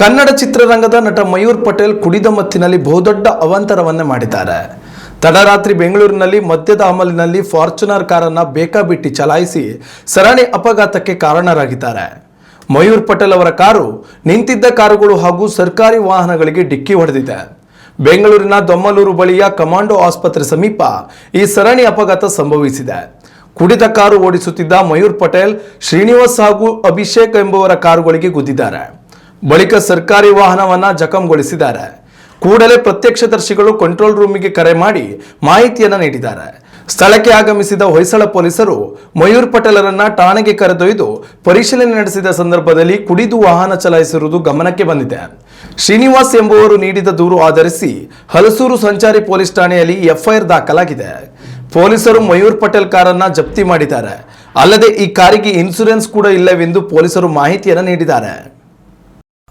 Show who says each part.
Speaker 1: ಕನ್ನಡ ಚಿತ್ರರಂಗದ ನಟ ಮಯೂರ್ ಪಟೇಲ್ ಕುಡಿದ ಮತ್ತಿನಲ್ಲಿ ಬಹುದೊಡ್ಡ ಅವಾಂತರವನ್ನೇ ಮಾಡಿದ್ದಾರೆ. ತಡರಾತ್ರಿ ಬೆಂಗಳೂರಿನಲ್ಲಿ ಮದ್ಯದ ಅಮಲಿನಲ್ಲಿ ಫಾರ್ಚುನರ್ ಕಾರನ್ನ ಬೇಕಾಬಿಟ್ಟಿ ಚಲಾಯಿಸಿ ಸರಣಿ ಅಪಘಾತಕ್ಕೆ ಕಾರಣರಾಗಿದ್ದಾರೆ. ಮಯೂರ್ ಪಟೇಲ್ ಅವರ ಕಾರು, ನಿಂತಿದ್ದ ಕಾರುಗಳು ಹಾಗೂ ಸರ್ಕಾರಿ ವಾಹನಗಳಿಗೆ ಡಿಕ್ಕಿ ಹೊಡೆದಿದೆ. ಬೆಂಗಳೂರಿನ ದೊಮ್ಮಲೂರು ಬಳಿಯ ಕಮಾಂಡೋ ಆಸ್ಪತ್ರೆ ಸಮೀಪ ಈ ಸರಣಿ ಅಪಘಾತ ಸಂಭವಿಸಿದೆ. ಕುಡಿದ ಕಾರು ಓಡಿಸುತ್ತಿದ್ದ ಮಯೂರ್ ಪಟೇಲ್ ಶ್ರೀನಿವಾಸ್ ಹಾಗೂ ಅಭಿಷೇಕ್ ಎಂಬುವರ ಕಾರುಗಳಿಗೆ ಗುದ್ದಿದ್ದಾರೆ. ಬಳಿಕ ಸರ್ಕಾರಿ ವಾಹನವನ್ನ ಜಖಂಗೊಳಿಸಿದ್ದಾರೆ. ಕೂಡಲೇ ಪ್ರತ್ಯಕ್ಷದರ್ಶಿಗಳು ಕಂಟ್ರೋಲ್ ರೂಮಿಗೆ ಕರೆ ಮಾಡಿ ಮಾಹಿತಿಯನ್ನ ನೀಡಿದ್ದಾರೆ. ಸ್ಥಳಕ್ಕೆ ಆಗಮಿಸಿದ ಹೊಯ್ಸಳ ಪೊಲೀಸರು ಮಯೂರ್ ಪಟೇಲರನ್ನ ಠಾಣೆಗೆ ಕರೆದೊಯ್ದು ಪರಿಶೀಲನೆ ನಡೆಸಿದ ಸಂದರ್ಭದಲ್ಲಿ ಕುಡಿದು ವಾಹನ ಚಲಾಯಿಸಿರುವುದು ಗಮನಕ್ಕೆ ಬಂದಿದೆ. ಶ್ರೀನಿವಾಸ್ ಎಂಬುವರು ನೀಡಿದ ದೂರು ಆಧರಿಸಿ ಹಲಸೂರು ಸಂಚಾರಿ ಪೊಲೀಸ್ ಠಾಣೆಯಲ್ಲಿ ಎಫ್ಐಆರ್ ದಾಖಲಾಗಿದೆ. ಪೊಲೀಸರು ಮಯೂರ್ ಪಟೇಲ್ ಕಾರನ್ನ ಜಪ್ತಿ ಮಾಡಿದ್ದಾರೆ. ಅಲ್ಲದೆ ಈ ಕಾರಿಗೆ ಇನ್ಸೂರೆನ್ಸ್ ಕೂಡ ಇಲ್ಲವೆಂದು ಪೊಲೀಸರು ಮಾಹಿತಿಯನ್ನು ನೀಡಿದ್ದಾರೆ.